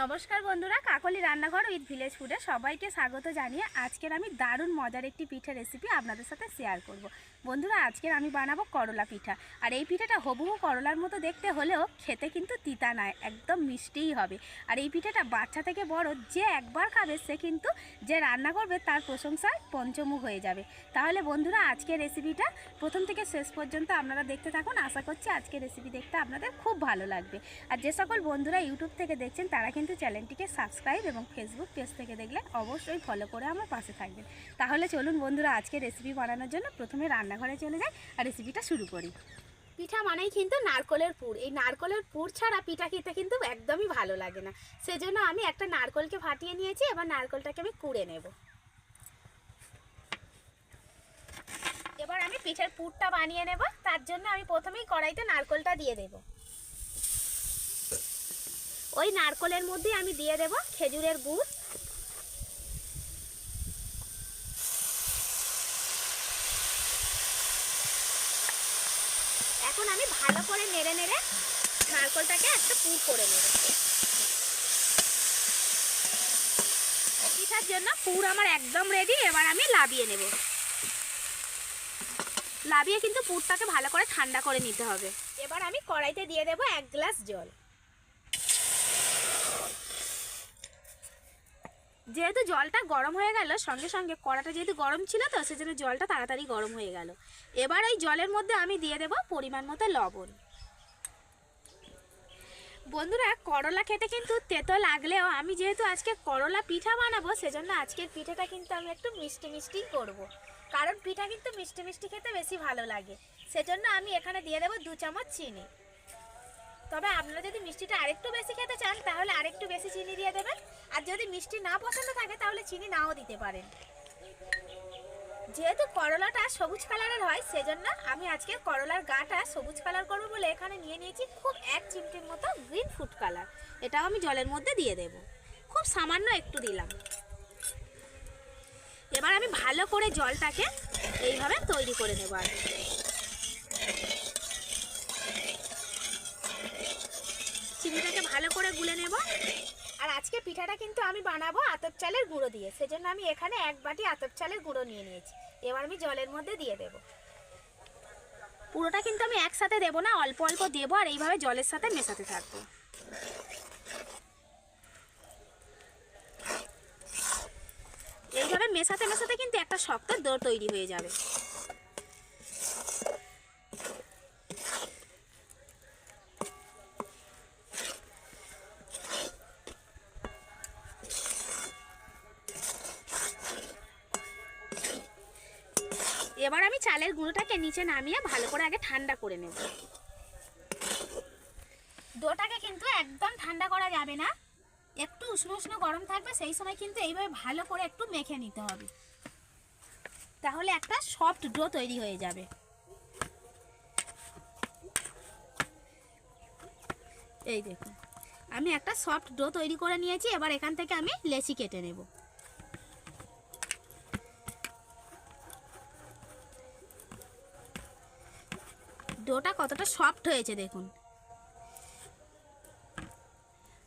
নমস্কার বন্ধুরা, কাকলি রান্নাঘর উইথ ভিলেজ ফুডে সবাইকে স্বাগত জানিয়ে আজকের আমি দারুণ মজার একটি পিঠে রেসিপি আপনাদের সাথে শেয়ার করব। বন্ধুরা আজকের আমি বানাবো করলা পিঠা। আর এই পিঠাটা হবুহু করলার মতো দেখতে হলেও খেতে কিন্তু তিতা নয় একদম মিষ্টিই হবে। আর এই পিঠাটা বাচ্চা থেকে বড় যে একবার খাবে, সে কিন্তু যে রান্না করবে, তার প্রশংসায় পঞ্চমুখ হয়ে যাবে। তাহলে বন্ধুরা, আজকের রেসিপিটা প্রথম থেকে শেষ পর্যন্ত আপনারা দেখতে থাকুন। আশা করছি আজকের রেসিপি দেখতে আপনাদের খুব ভালো লাগবে। আর যে সকল বন্ধুরা ইউটিউব থেকে দেখছেন, তারা কিন্তু চ্যানেলটিকে সাবস্ক্রাইব এবং ফেসবুক পেজ থেকে দেখলে অবশ্যই ফলো করে আমার পাশে থাকবেন। তাহলে চলুন বন্ধুরা, আজকে রেসিপি বানানোর জন্য প্রথমে রান্নাঘরে চলে যাই আর রেসিপিটা শুরু করি। পিঠা মানেই কিন্তু নারকলের পুর। এই নারকলের পুর ছাড়া পিঠা খেতে কিন্তু একদমই ভালো লাগে না। সেজন্য আমি একটা নারকলকে ফাটিয়ে নিয়েছি, এবার নারকলটাকে আমি কুড়ে নেব। এবার আমি পিঠের পুরটা বানিয়ে নেব। তার জন্য আমি প্রথমেই কড়াইতে নারকলটা দিয়ে দেব। ওই নারকলের মধ্যে আমি দিয়ে দেব খেজুরের গুড়। এখন আমি ভালো করে নেড়ে নেড়ে নারকলটাকে একটা পুর করে নেব। পিঠার জন্য পুর আমার একদম রেডি এবার আমি লাবিয়ে নেব। লাবিয়ে কিন্তু পুরটাকে ভালো করে ঠান্ডা করে নিতে হবে। এবার আমি কড়াইতে দিয়ে দেব এক গ্লাস জল। যেহেতু জলটা গরম হয়ে গেল, সঙ্গে সঙ্গে কড়াটা যেহেতু গরম ছিল তো, সেজন্য জলটা তাড়াতাড়ি গরম হয়ে গেল। এবার ওই জলের মধ্যে আমি দিয়ে দেব পরিমাণ মতো লবণ। বন্ধুরা, করলা খেতে কিন্তু তেতো লাগলেও আমি যেহেতু আজকে করলা পিঠা বানাবো, সেজন্য আজকের পিঠাটা কিন্তু আমি একটু মিষ্টি মিষ্টি করব। কারণ পিঠা কিন্তু মিষ্টি মিষ্টি খেতে বেশি ভালো লাগে। সেজন্য আমি এখানে দিয়ে দেবো দু চামচ চিনি। তবে আপনারা যদি মিষ্টিটা আরেকটু বেশি খেতে চান, তাহলে আরেকটু বেশি চিনি দিয়ে দেবেন। আর যদি মিষ্টি না পছন্দ থাকে, তাহলে চিনি নাও দিতে পারেন। যেহেতু করলাটা সবুজ কালারের হয়, সেজন্য আমি আজকে করলার গাটা সবুজ কালার করব বলে এখানে নিয়ে নিয়েছি খুব এক চিমটির মতো গ্রিন ফুড কালার এটাও আমি জলের মধ্যে দিয়ে দেব। খুব সামান্য একটু দিলাম। এবার আমি ভালো করে জলটাকে এইভাবে তৈরি করে নেব আর ভালো করে গুলে নেব। আর আজকে পিঠাটা কিন্তু আমি বানাবো আতপ চালের গুঁড়ো দিয়ে। সেজন্য আমি এখানে এক বাটি আতপ চালের গুঁড়ো নিয়ে নিয়েছি। এবার আমি জলের মধ্যে দিয়ে দেব। পুরোটা কিন্তু আমি একসাথে দেবো না, অল্প অল্প দেবো আর এইভাবে জলের সাথে মেশাতে থাকব। এইভাবে মেশাতে মেশাতে কিন্তু একটা শক্ত দৌড় তৈরি হয়ে যাবে। এবার আমি চালের গুঁড়োটাকে নিচে নামিয়ে ভালো করে আগে ঠান্ডা করে নেব। ডোটাকে কিন্তু একদম ঠান্ডা করা যাবে না। একটু উষ্ণ উষ্ণ গরম থাকবে, সেই সময় কিন্তু এইভাবে ভালো করে একটু মেখে নিতে হবে। তাহলে একটা সফট ডো তৈরি হয়ে যাবে। এই দেখুন, আমি একটা সফট ডো তৈরি করে নিয়েছি, এবার এখান থেকে আমি লেচি কেটে নেব। ডোটা কতটা সফট হয়েছে দেখুন।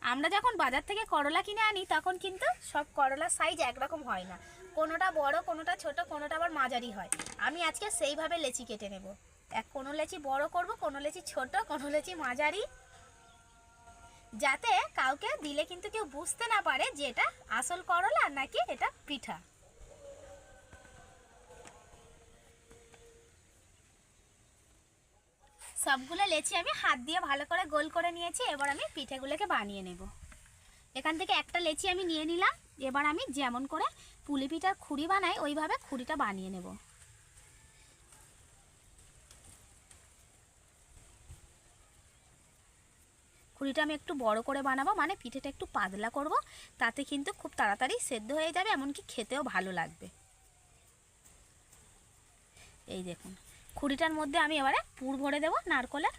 আমরা যখন বাজার থেকে করলা কিনে আনি, তখন কিন্তু সব করলার সাইজ একরকম হয় না। কোনোটা বড়, কোনোটা ছোট, কোনোটা আবার মাঝারি হয়। আমি আজকে সেইভাবে লেচি কেটে নেব। এক, কোনো লেচি বড় করব, কোনো লেচি ছোট, কোনো লেচি মাঝারি। যাতে কাউকে দিলে কিন্তু কেউ বুঝতে না পারে যে এটা আসল করলা নাকি এটা পিঠা। সবগুলো লেচি আমি হাত দিয়ে ভালো করে গোল করে নিয়েছি, এবার আমি পিঠেগুলোকে বানিয়ে নেব। এখান থেকে একটা লেচি আমি নিয়ে নিলাম, এবার আমি যেমন করে পুলি পিঠার খুঁড়ি বানাই, ওইভাবে খুঁড়িটা বানিয়ে নেব। খুঁড়িটা আমি একটু বড় করে বানাবো মানে পিঠেটা একটু পাতলা করব, তাতে কিন্তু খুব তাড়াতাড়ি সেদ্ধ হয়ে যাবে, এমনকি খেতেও ভালো লাগবে। এই দেখুন। খুঁড়িটার মধ্যে আমি এবারে পুর ভরে দেব নারকলের।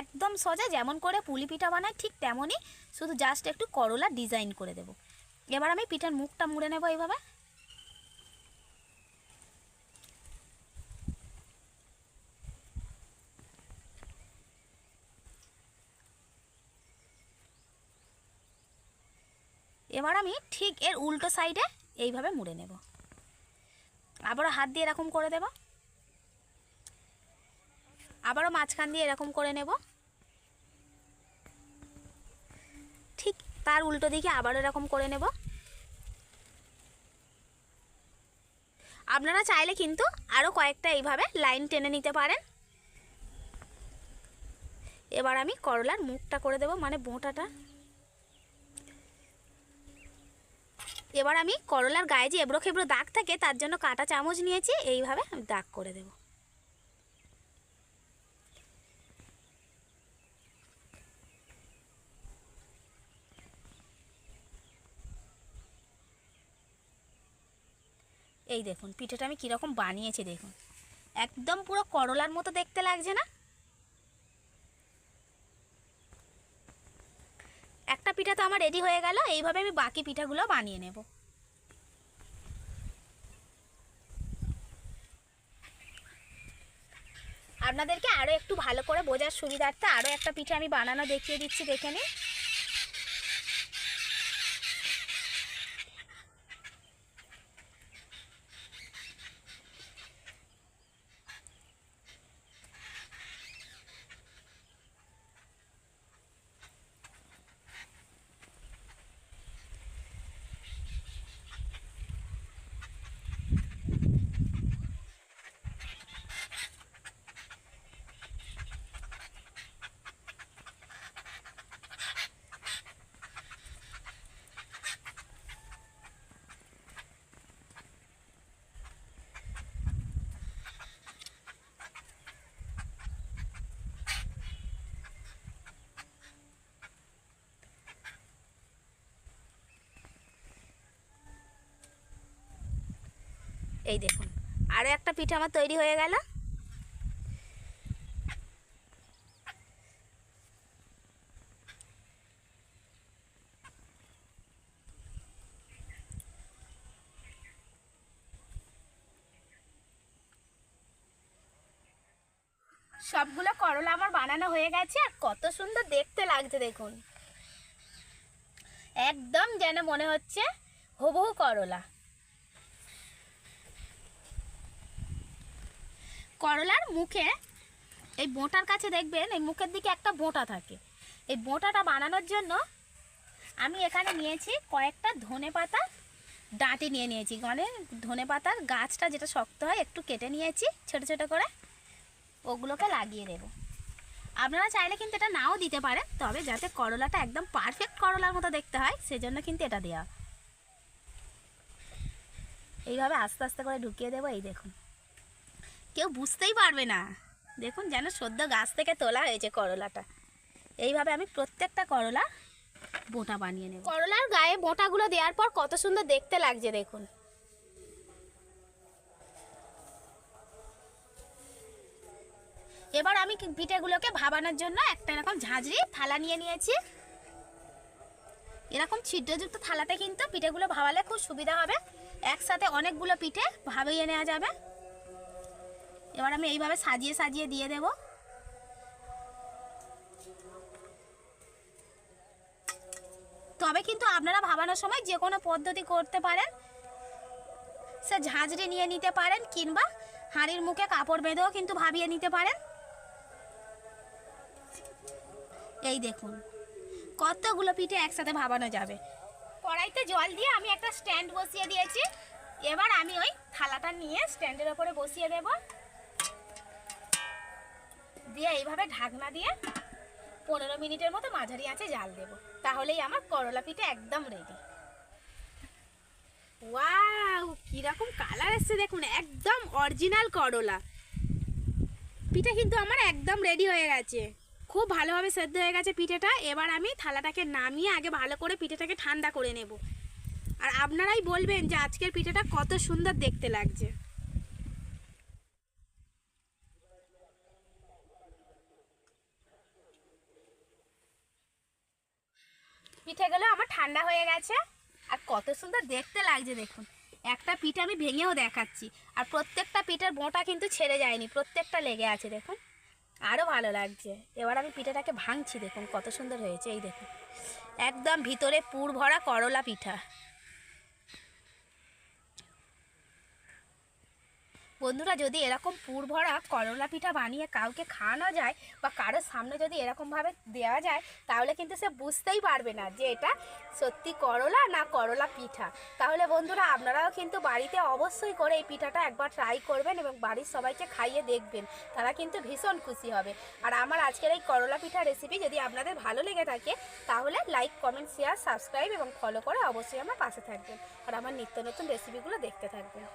একদম সোজা যেমন করে পুলি পিঠা বানায় ঠিক তেমনই শুধু জাস্ট একটু করলা ডিজাইন করে দেব। এবার আমি পিঠার মুখটা মুড়ে নেব এইভাবে। এবার আমি ঠিক এর উল্টো সাইডে এইভাবে মুড়ে নেব। আবারও হাত দিয়ে এরকম করে দেব। আবারও মাঝখান দিয়ে এরকম করে নেব। ঠিক তার উল্টো দিকে আবারও এরকম করে নেব। আপনারা চাইলে কিন্তু আরও কয়েকটা এইভাবে লাইন টেনে নিতে পারেন। এবার আমি করলার মুখটা করে দেব মানে বোঁটাটা। এবার আমি করলার গায়ে যে এবড়ো খেবড়ো দাগ থাকে, তার জন্য কাটা চামচ নিয়েছি, এইভাবে আমি দাগ করে দেব। এই দেখুন, পিঠেটা আমি কীরকম বানিয়েছি, দেখুন। একদম পুরো করলার মতো দেখতে লাগছে না? একটা পিঠা তো আমার রেডি হয়ে গেল, এইভাবে আমি বাকি পিঠাগুলো বানিয়ে নেব। আপনাদেরকে আরও একটু ভালো করে বোঝার সুবিধার্থে আরও একটা পিঠা আমি বানানো দেখিয়ে দিচ্ছি, দেখে নিন। এই দেখুন। আরও একটা পিঠা আমার তৈরি হয়ে গেল। সবগুলো করলা আমার বানানো হয়ে গেছে আর কত সুন্দর দেখতে লাগছে দেখুন। একদম যেন মনে হচ্ছে হুবহু করলা। করলার মুখে এই বোঁটার কাছে দেখবেন, এই মুখের দিকে একটা বোঁটা থাকে। এই বোঁটাটা বানানোর জন্য আমি এখানে নিয়েছি কয়েকটা ধনে পাতা ডাঁটি নিয়ে নিয়েছি। মানে ধনে পাতার গাছটা যেটা শক্ত হয়, একটু কেটে নিয়েছি ছোটো ছোটো করে। ওগুলোকে লাগিয়ে দেবো। আপনারা চাইলে কিন্তু এটা নাও দিতে পারেন, তবে যাতে করলাটা একদম পারফেক্ট করলার মতো দেখতে হয়, সেজন্য কিন্তু এটা দেওয়া। এইভাবে আস্তে আস্তে করে ঢুকিয়ে দেবো, এই দেখুন। কেউ বুঝতেই পারবে না। দেখুন যেন সদ্য গাছ থেকে তোলা হয়েছে করলাটা। এইভাবে আমি প্রত্যেকটা করলা বোঁটা বানিয়ে নেব। করলার গায়ে বোঁটাগুলো দেওয়ার পর কত সুন্দর দেখতে লাগছে দেখুন। এবার আমি পিঠেগুলোকে ভাবানোর জন্য একটা এরকম ঝাঁঝরি থালা নিয়ে নিয়েছি। এরকম ছিদ্রযুক্ত থালাতে কিন্তু পিঠেগুলো ভাবালে খুব সুবিধা হবে। একসাথে অনেকগুলো পিঠে ভাবিয়ে নেওয়া যাবে। এবার আমি এইভাবে সাজিয়ে সাজিয়ে দিয়ে দেব। তবে কিন্তু আপনারা ভাবানোর সময় যে কোনো পদ্ধতি করতে পারেন। সে ঝাঁঝরি নিয়ে নিতে পারেন কিংবা হাঁড়ির মুখে কাপড় বেঁধেও কিন্তু ভাবিয়ে নিতে পারেন। এই দেখুন, কতগুলো পিঠে একসাথে ভাবানো যাবে। কড়াইতে জল দিয়ে আমি একটা স্ট্যান্ড বসিয়ে দিয়েছি। এবার আমি ওই থালাটা নিয়ে স্ট্যান্ডের ওপরে বসিয়ে দেব। দিয়ে এইভাবে ঢাকনা দিয়ে পনেরো মিনিটের মতো মাঝারি আছে জাল দেব। তাহলেই আমার করলা পিঠে একদম রেডি ওয়াও, কীরকম কালার এসছে দেখুন, একদম অরিজিনাল করলা। পিঠা কিন্তু আমার একদম রেডি হয়ে গেছে। খুব ভালোভাবে সেদ্ধ হয়ে গেছে পিঠেটা। এবার আমি থালাটাকে নামিয়ে আগে ভালো করে পিঠেটাকে ঠান্ডা করে নেব। আর আপনারাই বলবেন যে আজকের পিঠেটা কত সুন্দর দেখতে লাগছে। পিঠেগুলো আমার ঠান্ডা হয়ে গেছে। আর কত সুন্দর দেখতে লাগছে দেখুন। একটা পিঠে আমি ভেঙেও দেখাচ্ছি। আর প্রত্যেকটা পিঠের বোঁটা কিন্তু ছেড়ে যায়নি, প্রত্যেকটা লেগে আছে দেখুন। আরও ভালো লাগছে। এবার আমি পিঠাটাকে ভাঙছি দেখুন, কত সুন্দর হয়েছে, এই দেখুন। একদম ভিতরে পুর ভরা করলা পিঠা। বন্ধুরা যদি এরকম পুর ভরা করলা পিঠা বানিয়ে কাউকে খাওয়ানো যায় বা কারোর সামনে যদি এরকমভাবে দেওয়া যায়, তাহলে কিন্তু সে বুঝতেই পারবে না যে এটা সত্যি করলা না করলা পিঠা। তাহলে বন্ধুরা আপনারাও কিন্তু বাড়িতে অবশ্যই করে এই পিঠাটা একবার ট্রাই করবেন এবং বাড়ির সবাইকে খাইয়ে দেখবেন। তারা কিন্তু ভীষণ খুশি হবে। আর আমার আজকের এই করলা পিঠা রেসিপি যদি আপনাদের ভালো লেগে থাকে, তাহলে লাইক কমেন্ট শেয়ার সাবস্ক্রাইব এবং ফলো করে অবশ্যই আমার পাশে থাকবেন। আর আমার নিত্য নতুন রেসিপিগুলো দেখতে থাকবেন।